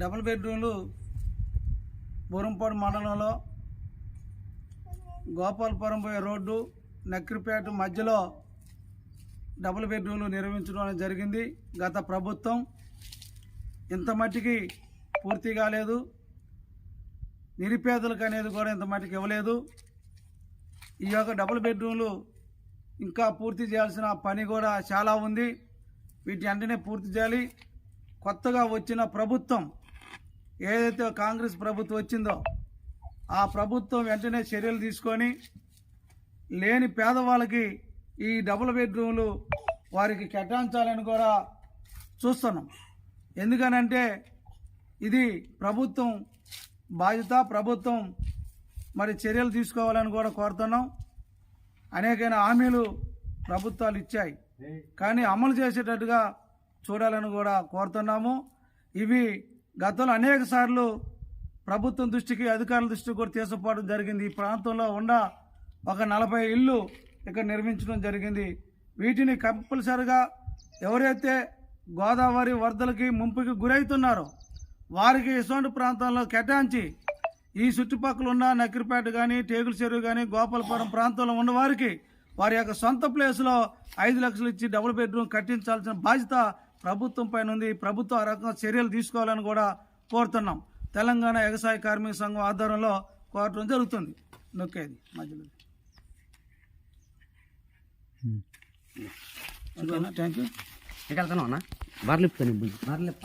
Double బెడ్రూమ్లు బూరంపాడు మండలంలో గోపాలపురం పోయే రోడ్డు నక్రిపేట మధ్యలో డబుల్ బెడ్రూమ్లు నిర్మించడం అనేది జరిగింది. గత ప్రభుత్వం ఇంత మట్టికి పూర్తి కాలేదు. నిరుపేదలకు అనేది కూడా ఇంత మట్టికి ఇవ్వలేదు. ఈ యొక్క డబుల్ బెడ్రూమ్లు ఇంకా పూర్తి చేయాల్సిన పని కూడా చాలా ఉంది. వీటి వెంటనే పూర్తి చేయాలి. కొత్తగా వచ్చిన ప్రభుత్వం ఏదైతే కాంగ్రెస్ ప్రభుత్వం వచ్చిందో ఆ ప్రభుత్వం వెంటనే చర్యలు తీసుకొని లేని పేదవాళ్ళకి ఈ డబుల్ బెడ్రూమ్లు వారికి కేటాయించాలని కూడా చూస్తున్నాం. ఎందుకనంటే ఇది ప్రభుత్వం బాధ్యత ప్రభుత్వం మరి చర్యలు తీసుకోవాలని కూడా కోరుతున్నాం. అనేకైన హామీలు ప్రభుత్వాలు ఇచ్చాయి. కానీ అమలు చేసేటట్టుగా చూడాలని కూడా కోరుతున్నాము. ఇవి గతంలో అనేక సార్లు ప్రభుత్వం దృష్టికి అధికారుల దృష్టికి కూడా తీసుకుపోవడం జరిగింది. ఈ ప్రాంతంలో ఉన్న ఒక నలభై ఇళ్ళు ఇక్కడ నిర్మించడం జరిగింది. వీటిని కంపల్సరిగా ఎవరైతే గోదావరి వరదలకి ముంపుకి గురవుతున్నారో వారికి ఇటువంటి ప్రాంతాల్లో కేటాయించి ఈ చుట్టుపక్కల ఉన్న నకిరిపేట కానీ టేగుల చెరువు కానీ గోపాలపురం ప్రాంతంలో ఉన్న వారికి వారి యొక్క సొంత ప్లేస్లో ఐదు లక్షలు ఇచ్చి డబుల్ బెడ్రూమ్ కట్టించాల్సిన బాధ్యత ప్రభుత్వం పైన ఉంది ప్రభుత్వం ఆ రకంగా చర్యలు తీసుకోవాలని కూడా కోరుతున్నాం. తెలంగాణ వ్యవసాయ కార్మిక సంఘం ఆధ్వర్యంలో కోరటం జరుగుతుంది. నొక్కేది మధ్యలో. థ్యాంక్ యూ ఎక్కడ అన్న? బర్లిప్తాను బర్లిప్